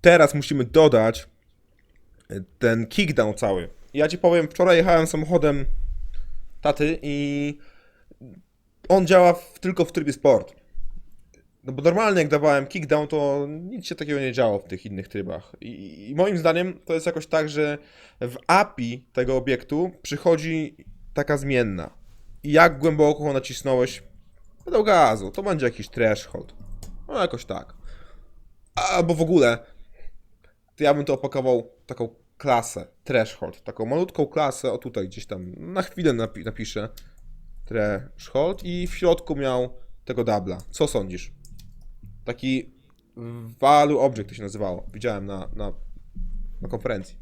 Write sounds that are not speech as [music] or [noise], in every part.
teraz musimy dodać y, ten kickdown cały. Ja ci powiem, wczoraj jechałem samochodem taty i on działa w, tylko w trybie sport. No bo normalnie jak dawałem kickdown, to nic się takiego nie działo w tych innych trybach. I, I moim zdaniem to jest jakoś tak, że w API tego obiektu przychodzi taka zmienna. I jak głęboko nacisnąłeś pedał gazu, to będzie jakiś threshold. No jakoś tak. Albo w ogóle, to ja bym to opakował taką klasę, threshold, taką malutką klasę, o tutaj gdzieś tam, na chwilę napi- napiszę threshold i w środku miał tego dubla. Co sądzisz? Taki value object to się nazywało. Widziałem na, na, na konferencji.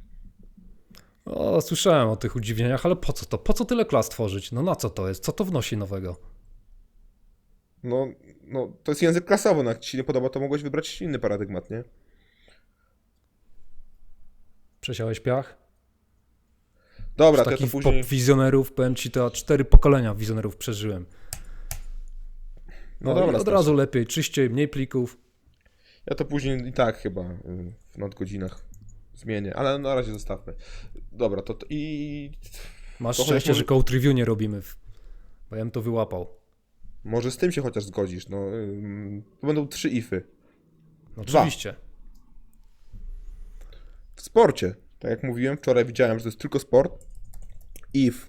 O, słyszałem o tych udziwnieniach, ale po co to? Po co tyle klas tworzyć? No na co to jest? Co to wnosi nowego? No, no, to jest język klasowy, no jak ci się nie podoba, to mogłeś wybrać inny paradygmat, nie? Przesiałeś piach? Dobra, to ja to później... pop wizjonerów, powiem ci, to cztery pokolenia wizjonerów przeżyłem. No No, dobra, od razu lepiej, czyściej, mniej plików. Ja to później i tak chyba y, w nadgodzinach zmienię, ale na razie zostawmy. Dobra, to, to i Masz To szczęście, może- że code review nie robimy, bo ja bym to wyłapał. może z tym się chociaż zgodzisz. No, to będą trzy ify. No, Dwa. oczywiście. Sporcie, tak jak mówiłem, wczoraj widziałem, że to jest tylko sport. If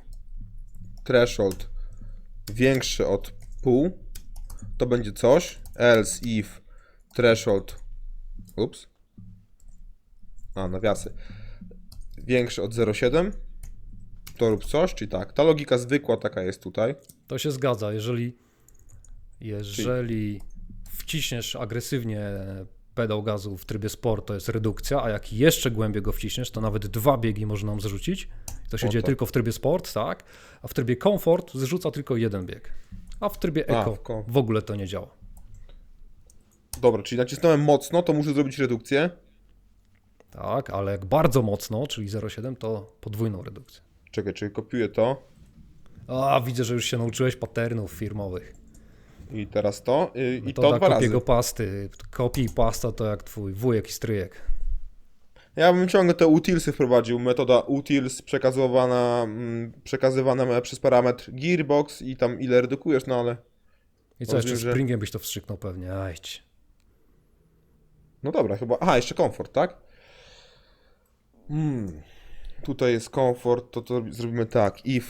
threshold większy od pół, to będzie coś. Else if threshold ups. A, nawiasy. Większy od 0,7 to rób coś, czyli tak. Ta logika zwykła taka jest tutaj. To się zgadza. Jeżeli, jeżeli wciśniesz agresywnie pedał gazu w trybie sport, to jest redukcja, a jak jeszcze głębiej go wciśniesz, to nawet dwa biegi można nam zrzucić. To się O dzieje tak. tylko w trybie sport, tak? A w trybie komfort zrzuca tylko jeden bieg. A w trybie A, eco w w ogóle to nie działa. Dobra, czyli nacisnąłem mocno, to muszę zrobić redukcję. Tak, ale jak bardzo mocno, czyli 0,7, to podwójną redukcję. Czekaj, czyli kopiuję to A, widzę, że już się nauczyłeś patternów firmowych. I teraz to y, i to Metoda dwa razy. pasty. Kopii i pasta to jak twój wujek i stryjek. Ja bym ciągle te utilsy wprowadził. Metoda utils przekazywana, mm, przekazywana przez parametr gearbox i tam ile redukujesz, no ale... I co, jeszcze że- Springiem byś to wstrzyknął pewnie. Ajdź. No dobra, chyba... Aha, jeszcze komfort, tak? Hmm. Tutaj jest komfort, to, to zrobimy tak. If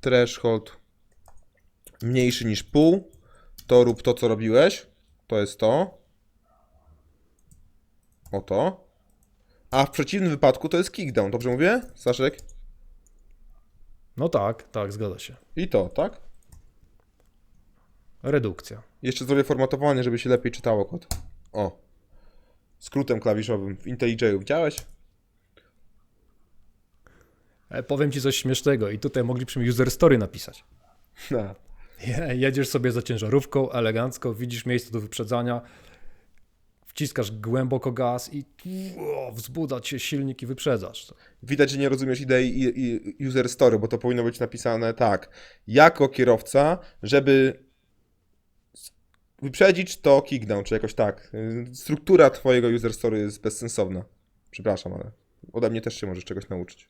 threshold mniejszy niż pół, to rób to, co robiłeś. To jest to. Oto. A w przeciwnym wypadku to jest kickdown, dobrze mówię, Staszek? No tak, tak, zgadza się. I to, tak? Redukcja. Jeszcze zrobię formatowanie, żeby się lepiej czytało kod. O. Skrótem klawiszowym w IntelliJ'u. Widziałeś? E, powiem ci coś śmiesznego i tutaj moglibyśmy user story napisać. [laughs] No. Je- [laughs] Jedziesz sobie za ciężarówką, elegancko, widzisz miejsce do wyprzedzania, wciskasz głęboko gaz i o, wzbudza silnik i wyprzedzasz. Widać, że nie rozumiesz idei user story, bo to powinno być napisane tak. Jako kierowca, żeby wyprzedzić to kickdown, czy jakoś tak. Struktura twojego user story jest bezsensowna. Przepraszam, ale ode mnie też się możesz czegoś nauczyć.